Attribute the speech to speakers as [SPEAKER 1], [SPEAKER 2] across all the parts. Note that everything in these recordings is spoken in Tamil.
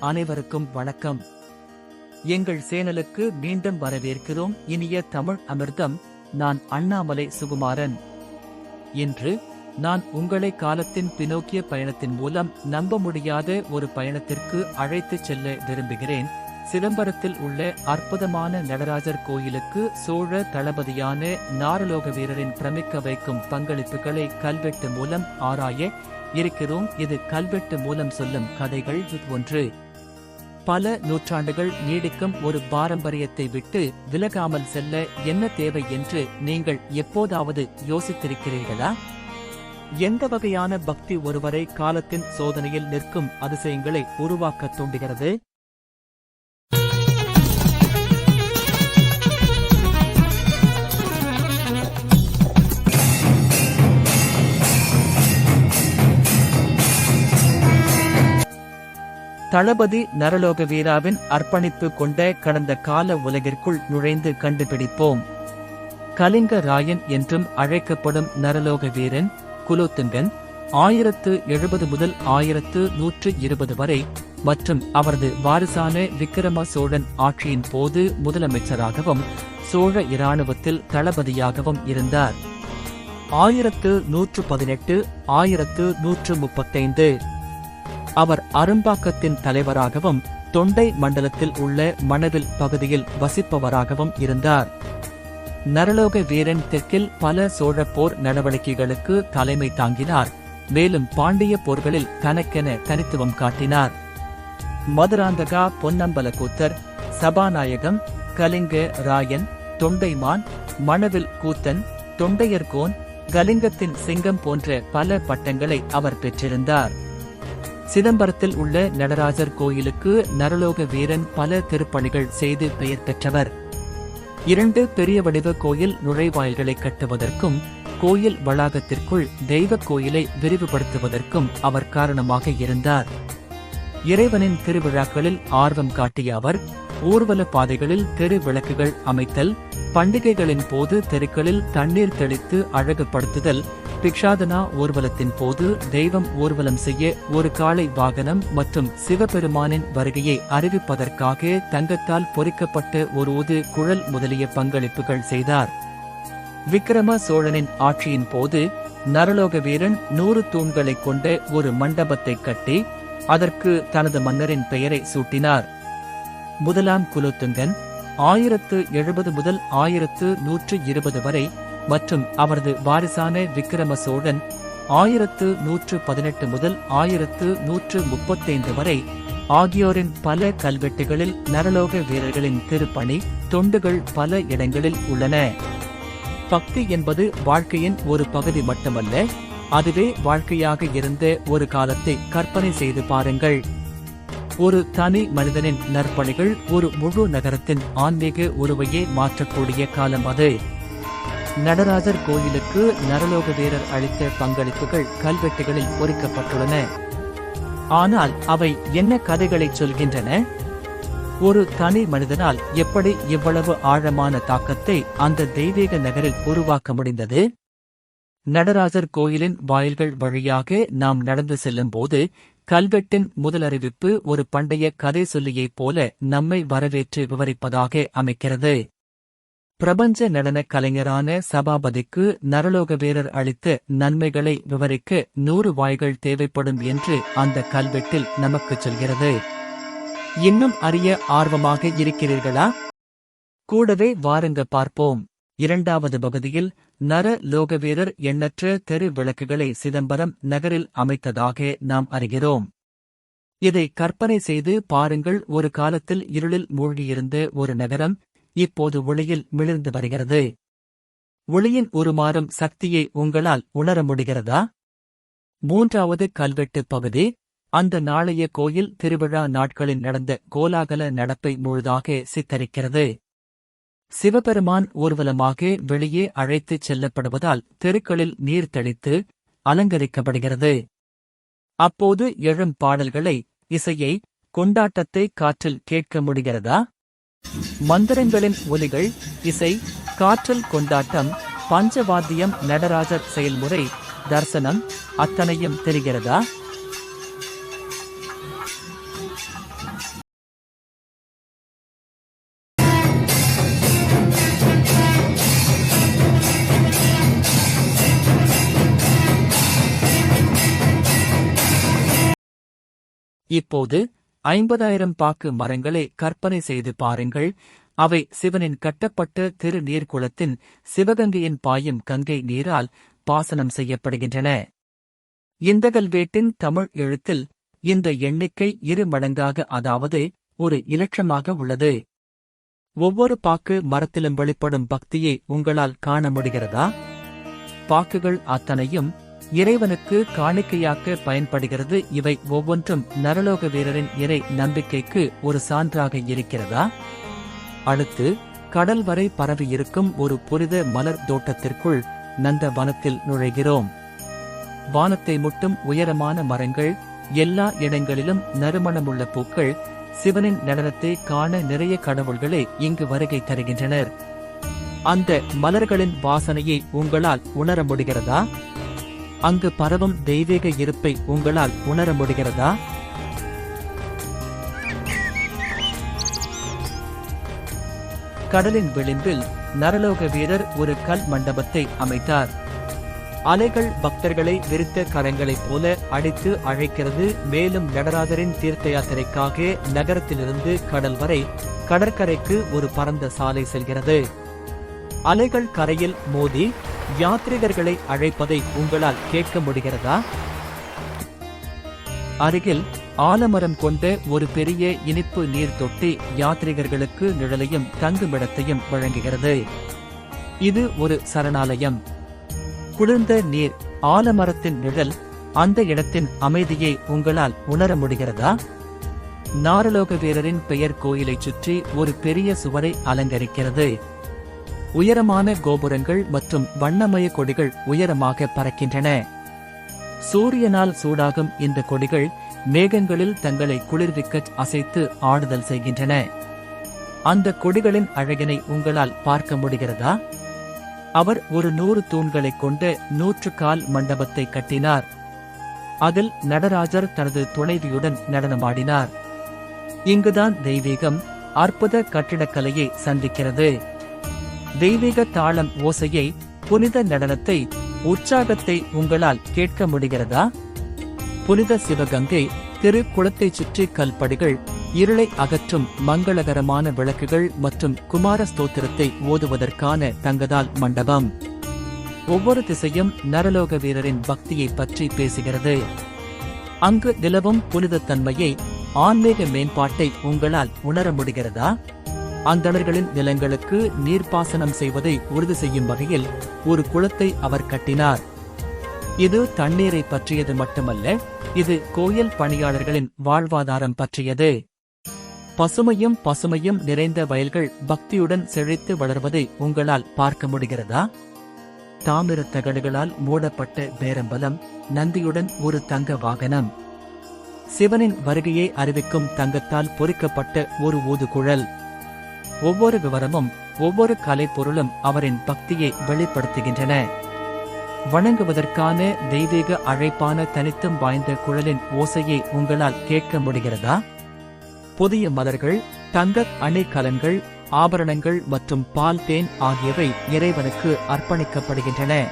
[SPEAKER 1] அனைவருக்கும் வணக்கம். எங்கள் சேனலுக்கு மீண்டும் வரவேற்கிறோம். இனிய தமிழ் அமிர்தம் நான் அண்ணாமலை சுகுமாரன். இன்று நான் உங்களை காலத்தின் பினோக்கிய பயணத்தின் மூலம் நம்ப முடியாத ஒரு பயணத்திற்கு அழைத்துச் செல்ல விரும்புகிறேன். சிதம்பரத்தில் உள்ள அற்புதமான நடராஜர் கோயிலுக்கு சோழ தளபதியான நாரலோக வீரரின் பிரமிக்க வைக்கும் பங்களிப்புகளை கல்வெட்டு மூலம் ஆராய இருக்கிறோம். இது கல்வெட்டு மூலம் சொல்லும் கதைகள் ஒன்று. பல நூற்றாண்டுகள் நீடிக்கும் ஒரு பாரம்பரியத்தை விட்டு விலகாமல் செல்ல என்ன தேவை என்று நீங்கள் எப்போதாவது யோசித்திருக்கிறீர்களா? எந்த வகையான பக்தி ஒருவரை காலத்தின் சோதனையில் நிற்கும் அதிசயங்களை உருவாக்க தூண்டுகிறது? தளபதி நரலோக வீராவின் அர்ப்பணிப்பு கொண்ட கடந்த கால உலகிற்குள் நுழைந்து கண்டுபிடிப்போம். கலிங்க ராயன் என்றும் அழைக்கப்படும் நரலோக வீரன் குலோத்துங்கன் ஆயிரத்து எழுபது முதல் ஆயிரத்து நூற்று இருபது வரை மற்றும் அவரது வாரிசான விக்கிரம சோழன் ஆட்சியின் போது முதலமைச்சராகவும் சோழ இராணுவத்தில் தளபதியாகவும் இருந்தார். ஆயிரத்து நூற்று பதினெட்டு ஆயிரத்து நூற்று முப்பத்தைந்து அவர் அரும்பாக்கத்தின் தலைவராகவும் தொண்டை மண்டலத்தில் உள்ள மணவில் பகுதியில் வசிப்பவராகவும் இருந்தார். நரலோக வீரன் தெற்கில் பல சோழ போர் நடவடிக்கைகளுக்கு தலைமை தாங்கினார். மேலும் பாண்டிய போர்களில் தனக்கென தனித்துவம் காட்டினார். மதுராந்தகா பொன்னம்பலக்கூத்தர் சபாநாயகம் கலிங்க ராயன் தொண்டைமான் மணவில் கூத்தன் தொண்டையர்கோன் கலிங்கத்தின் சிங்கம் போன்ற பல பட்டங்களை அவர் பெற்றிருந்தார். சிதம்பரத்தில் உள்ள நடராஜர் கோயிலுக்கு நரலோக வீரன் பல திருப்பணிகள் செய்து பெயர் பெற்றவர். இரண்டு பெரிய வடிவ கோயில் நுழைவாயில்களை கட்டுவதற்கும் கோயில் வளாகத்திற்குள் தெய்வ கோயிலை விரிவுபடுத்துவதற்கும் அவர் காரணமாக இருந்தார். இறைவனின் திருவிழாக்களில் ஆர்வம் காட்டிய அவர் ஊர்வல பாதைகளில் தெரு விளக்குகள் அமைத்தல் பண்டிகைகளின் போது தெருக்களில் தண்ணீர் தெளித்து அழகுபடுத்துதல் பிக்ஷாதனா ஊர்வலத்தின் போது தெய்வம் ஊர்வலம் செய்ய ஒரு காளை வாகனம் மற்றும் சிவபெருமானின் வருகையை அறிவிப்பதற்காக தங்கத்தால் பொறிக்கப்பட்ட ஒரு ஊது குழல் முதலிய பங்களிப்புகள் செய்தார். விக்ரம சோழனின் ஆட்சியின் போது நரலோக வீரன் நூறு தூண்களை கொண்ட ஒரு மண்டபத்தை கட்டி அதற்கு தனது மன்னரின் பெயரை சூட்டினார். முதலாம் குலோத்துங்கன் ஆயிரத்து எழுபது முதல் ஆயிரத்து நூற்று இருபது வரை மற்றும் அவரது வாரிசான விக்கிரம சோழன் ஆயிரத்து நூற்று பதினெட்டு முதல் ஆயிரத்து நூற்று முப்பத்தைந்து வரை ஆகியோரின் பல கல்வெட்டுகளில் நரலோக வீரர்களின் திருப்பணி தொண்டுகள் பல இடங்களில் உள்ளன. பக்தி என்பது வாழ்க்கையின் ஒரு பகுதி மட்டுமல்ல அதுவே வாழ்க்கையாக இருந்த ஒரு காலத்தை கற்பனை செய்து பாருங்கள். ஒரு தனி மனிதனின் நற்பணிகள் ஒரு முழு நகரத்தின் ஆன்மீக உருவையே மாற்றக்கூடிய காலம் அது. நடராஜர் கோயிலுக்கு நரலோக வீரர் அளித்த பங்களிப்புகள் கல்வெட்டுகளில் பொறிக்கப்பட்டுள்ளன. ஆனால் அவை என்ன கதைகளை சொல்கின்றன? ஒரு தனி மனிதனால் எப்படி இவ்வளவு ஆழமான தாக்கத்தை அந்த தெய்வீக நகரில் உருவாக்க முடிந்தது? நடராஜர் கோயிலின் வாயில்கள் வழியாக நாம் நடந்து செல்லும்போது கல்வெட்டின் முதல் அறிவிப்பு ஒரு பண்டைய கதை சொல்லியைப் போல நம்மை வரவேற்று விவரிப்பதாக அமைக்கிறது. பிரபஞ்ச நடன கலைஞரான சபாபதிக்கு நரலோக வீரர் அளித்த நன்மைகளை விவரிக்க நூறு வாய்கள் தேவைப்படும் என்று அந்த கல்வெட்டில் நமக்கு சொல்கிறது. இன்னும் அறிய ஆர்வமாக இருக்கிறீர்களா? கூடவே வாருங்க பார்ப்போம். இரண்டாவது பகுதியில் நர லோகவீரர் எண்ணற்ற தெரு விளக்குகளை சிதம்பரம் நகரில் அமைத்ததாக நாம் அறிகிறோம். இதை கற்பனை செய்து பாருங்கள் ஒரு காலத்தில் இருளில் மூழ்கியிருந்த ஒரு நகரம் இப்போது ஒளியில் மிளிர்ந்து வருகிறது. ஒளியின் உருமாறும் சக்தியை உங்களால் உணர முடிகிறதா? மூன்றாவது கல்வெட்டு பகுதி. அந்த நாளைய கோயில் திருவிழா நாட்களில் நடந்த கோலாகல நடப்பை முழுதாக சித்தரிக்கிறது. சிவபெருமான் ஊர்வலமாக வெளியே அழைத்துச் செல்லப்படுவதால் தெருக்களில் நீர் தெளித்து அலங்கரிக்கப்படுகிறது. அப்போது எழும் பாடல்களை இசையை கொண்டாட்டத்தை காற்றில் கேட்க முடிகிறதா? மந்திரங்களின் ஒலிகள் இசை காற்றல் கொண்டாட்டம் பஞ்சவாத்தியம் நடராஜர் செயல்முறை தர்சனம் அத்தனையும் தெரிகிறதா? இப்போது ஐம்பதாயிரம் பாக்கு மரங்களை கற்பனை செய்து பாருங்கள். அவை சிவனின் கட்டப்பட்ட திருநீர்குளத்தின் சிவகங்கையின் பாயும் கங்கை நீரால் பாசனம் செய்யப்படுகின்றன. இந்தகல்வேட்டின் தமிழ் எழுத்தில் இந்த எண்ணிக்கை இரு மடங்காக அதாவது ஒரு இலட்சமாக உள்ளது. ஒவ்வொரு பாக்கு மரத்திலும் வெளிப்படும் பக்தியை உங்களால் காண முடிகிறதா? பாக்குகள் அத்தனையும் இறைவனுக்கு காணிக்கையாக்க பயன்படுகிறது. இவை ஒவ்வொன்றும் நரலோக வீரரின் இறை நம்பிக்கைக்கு ஒரு சான்றாக இருக்கிறதா? அடுத்து கடல் வரை பரவியிருக்கும் ஒரு புனித மலர் தோட்டத்திற்குள் நந்த வனத்தில் நுழைகிறோம். வானத்தை முட்டும் உயரமான மரங்கள் எல்லா இடங்களிலும் நறுமணமுள்ள பூக்கள் சிவனின் நடனத்தை காண நிறைய கடவுள்களே இங்கு வருகை தருகின்றனர். அந்த மலர்களின் வாசனையை உங்களால் உணர முடிகிறதா? அங்கு பரவும் தெய்வீக இருப்பை உங்களால் உணர முடிகிறதா? கடலின் விளிம்பில் நரலோக வீரர் ஒரு கல் மண்டபத்தை அமைத்தார். அலைகள் பக்தர்களை விரித்த கரங்களைப் போல அடித்து அழைக்கிறது. மேலும் நடராஜரின் தீர்த்த யாத்திரைக்காக நகரத்திலிருந்து கடல் வரை கடற்கரைக்கு ஒரு பரந்த சாலை செல்கிறது. அலைகள் கரையில் மோதி யாத்ரீகர்களை அழைப்பதை உங்களால் கேட்க முடிகிறதா? அருகில் ஆலமரம் கொண்ட ஒரு பெரிய இனிப்பு நீர் தொட்டி யாத்ரீகர்களுக்கு நிழலையும் தங்குமிடத்தையும் வழங்குகிறது. இது ஒரு சரணாலயம். குளிர்ந்த நீர் ஆலமரத்தின் நிழல் அந்த இடத்தின் அமைதியை உங்களால் உணர முடிகிறதா? நாரலோக வீரரின் பெயர் கோயிலைச் சுற்றி ஒரு பெரிய சுவரை அலங்கரிக்கிறது. உயரமான கோபுரங்கள் மற்றும் வண்ணமய கொடிகள் உயரமாக பறக்கின்றன. சூரியனால் சூடாகும் இந்த கொடிகள் மேகங்களில் தங்களை குளிர்விக்க அசைத்து ஆடுதல் செய்கின்றன. அந்த கொடிகளின் அழகினை உங்களால் பார்க்க முடிகிறதா? அவர் ஒரு நூறு தூண்களைக் கொண்ட நூற்று கால் மண்டபத்தை கட்டினார். அதில் நடராஜர் தனது துணைவியுடன் நடனமாடினார். இங்குதான் தெய்வீகம் அற்புத கட்டிடக்கலையை சந்திக்கிறது. தெய்வீக தாளம் ஓசையை புனித நடனத்தை உற்சாகத்தை உங்களால் கேட்க முடிகிறதா? புனித சிவகங்கை திரு குளத்தைச் சுற்றி கல்படிகள் இருளை அகற்றும் மங்களகரமான விளக்குகள் மற்றும் குமார ஸ்தோத்திரத்தை ஓதுவதற்கான தங்கதால் மண்டபம். ஒவ்வொரு திசையும் நரலோக வீரரின் பக்தியை பற்றி பேசுகிறது. அங்கு நிலவும் புனிதத்தன்மையை ஆன்மீக மேம்பாட்டை உங்களால் உணர முடிகிறதா? அந்தணர்களின் நிலங்களுக்கு நீர்ப்பாசனம் செய்வதை உறுதி செய்யும் வகையில் ஒரு குளத்தை அவர் கட்டினார். இது தண்ணீரை பற்றியது மட்டுமல்ல இது கோயில் பணியாளர்களின் வாழ்வாதாரம் பற்றியது. பசுமையும் பசுமையும் நிறைந்த வயல்கள் பக்தியுடன் செழித்து வளர்வதை உங்களால் பார்க்க முடிகிறதா? தாமிரத் தகடுகளால் மூடப்பட்ட பேரம்பலம் நந்தியுடன் ஒரு தங்க வாகனம். சிவனின் வருகையை அறிவிக்கும் தங்கத்தால் பொறிக்கப்பட்ட ஒரு ஊதுகுழல். ஒவ்வொரு விவரமும் ஒவ்வொரு கலைப்பொருளும் அவரின் பக்தியை வெளிப்படுத்துகின்றன. வணங்குவதற்கான தெய்வீக அழைப்பான தனித்தும் வாய்ந்த குழலின் ஓசையை உங்களால் கேட்க முடிகிறதா? புதிய மலர்கள் தங்க அணிகலன்கள் ஆபரணங்கள் மற்றும் பால் தேன் ஆகியவை இறைவனுக்கு அர்ப்பணிக்கப்படுகின்றன.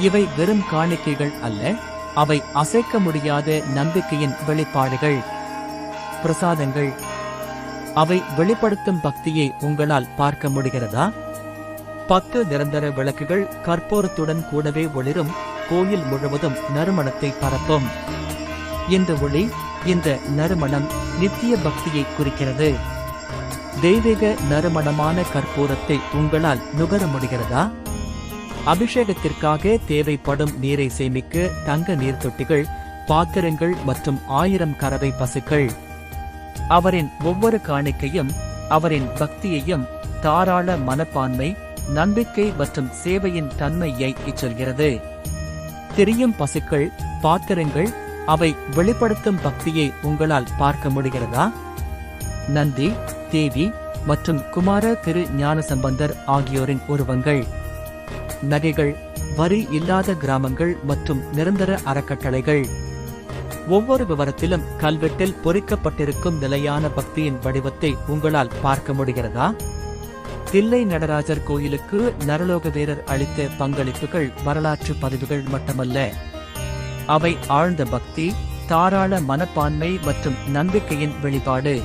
[SPEAKER 1] இவை வெறும் காணிக்கைகள் அல்ல அவை அசைக்க முடியாத நம்பிக்கையின் வெளிப்பாடுகள். பிரசாதங்கள் அவை வெளிப்படுத்தும் பக்தியை உங்களால் பார்க்க முடிகிறதா? பத்து நிரந்தர விளக்குகள் கற்பூரத்துடன் கூடவே ஒளிரும் கோயில் முழுவதும் நறுமணத்தை பரப்பும். இந்த ஒளி இந்த நறுமணம் நித்திய பக்தியை குறிக்கிறது. தெய்வீக நறுமணமான கற்பூரத்தை உங்களால் நுகர முடிகிறதா? அபிஷேகத்திற்காக தேவைப்படும் நீரை சேமிக்க தங்க நீர்த்தொட்டிகள் பாத்திரங்கள் மற்றும் ஆயிரம் கறவை பசுக்கள். அவரின் ஒவ்வொரு காணிக்கையும் அவரின் பக்தியையும் தாராள மனப்பான்மை நம்பிக்கை மற்றும் சேவையின் தன்மையை சொல்கிறது தெரியும் பசுக்கள் பாத்திரங்கள் அவை வெளிப்படுத்தும் பக்தியை உங்களால் பார்க்க முடிகிறதா? நந்தி தேவி மற்றும் குமார திரு ஞானசம்பந்தர் ஆகியோரின் உருவங்கள். நகைகள் வரி இல்லாத கிராமங்கள் மற்றும் நிரந்தர அறக்கட்டளைகள். ஒவ்வொரு விவரத்திலும் கல்வெட்டில் பொறிக்கப்பட்டிருக்கும் நிலையான பக்தியின் வடிவத்தை உங்களால் பார்க்க முடிகிறதா? தில்லை நடராஜர் கோயிலுக்கு நரலோக வீரர் அளித்த பங்களிப்புகள் வரலாற்று பதிவுகள் மட்டுமல்ல. அவை ஆழ்ந்த பக்தி தாராள மனப்பான்மை மற்றும் நம்பிக்கையின் வெளிப்பாடு.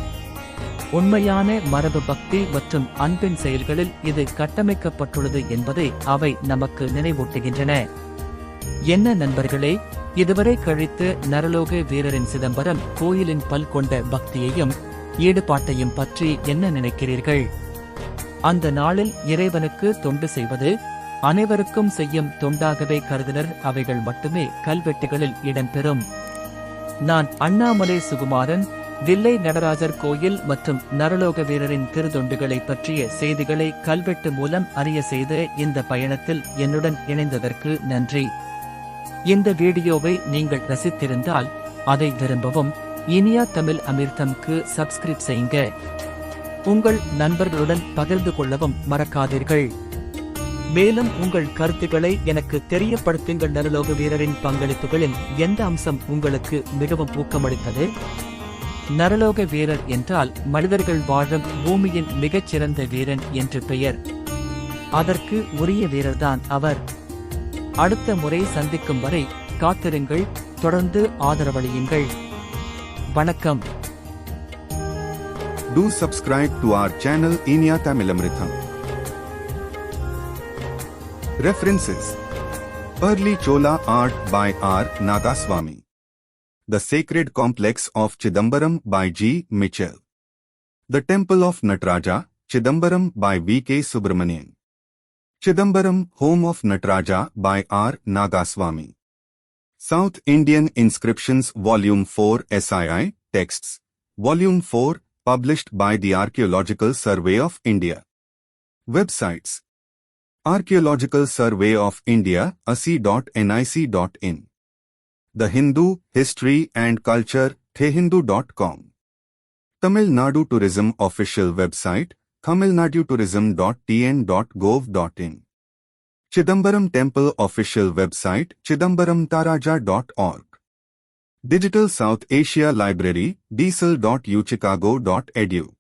[SPEAKER 1] உண்மையான மரபு பக்தி மற்றும் அன்பின் செயல்களில் இது கட்டமைக்கப்பட்டுள்ளது என்பதை அவை நமக்கு நினைவூட்டுகின்றன. என்ன நண்பர்களே இதுவரை கழித்து நரலோக வீரரின் சிதம்பரம் கோயிலின் பல் கொண்ட பக்தியையும் ஈடுபாட்டையும் பற்றி என்ன நினைக்கிறீர்கள்? அந்த நாளில் இறைவனுக்கு தொண்டு செய்வது அனைவருக்கும் செய்யும் தொண்டாகவே கருதினர் அவைகள் மட்டுமே கல்வெட்டுகளில் இடம்பெறும். நான் அண்ணாமலை சுகுமாரன் வில்லை நடராஜர் கோயில் மற்றும் நரலோக வீரரின் திருதொண்டுகளை பற்றிய செய்திகளை கல்வெட்டு மூலம் அறிய செய்த இந்த பயணத்தில் என்னுடன் இணைந்ததற்கு நன்றி. இந்த வீடியோவை நீங்கள் ரசித்திருந்தால் அதை விரும்பவும். இனியா தமிழ் அமிர்தம்க்கு சப்ஸ்கிரைப் செய்யுங்க. உங்கள் நண்பர்களுடன் பகிர்ந்து கொள்ளவும் மறக்காதீர்கள். மேலும் உங்கள் கருத்துக்களை எனக்கு தெரியப்படுத்துங்கள். நரலோக வீரரின் பங்களிப்புகளில் எந்த அம்சம் உங்களுக்கு மிகவும் ஊக்கமளித்தது? நரலோக வீரர் என்றால் மனிதர்கள் வாழும் பூமியின் மிகச்சிறந்த வீரன் என்று பெயர். அதற்கு உரிய வீரர்தான் அவர். அடுத்த முறை சந்திக்கும் வரை காத்திருங்கள் தொடர்ந்து ஆதரவளியுங்கள் வணக்கம்
[SPEAKER 2] Do subscribe to our channel Inya Tamilamritham. References Early Chola art by R. Nagaswamy. The Sacred Complex of Chidambaram by G. Mitchell. The Temple of Natraja, Chidambaram by V. K. Subramanian. Chidambaram, Home of Natraja by R. Nagaswamy. South Indian Inscriptions Volume 4 SII Texts. Volume 4 published by the Archaeological Survey of India. Websites Archaeological Survey of India, asi.nic.in. The Hindu, History and Culture, thehindu.com. Tamil Nadu Tourism Official Website, tamilnadutourism.tn.gov.in. Chidambaram Temple Official Website, chidambaramtaraja.org. Digital South Asia Library, diesel.uchicago.edu.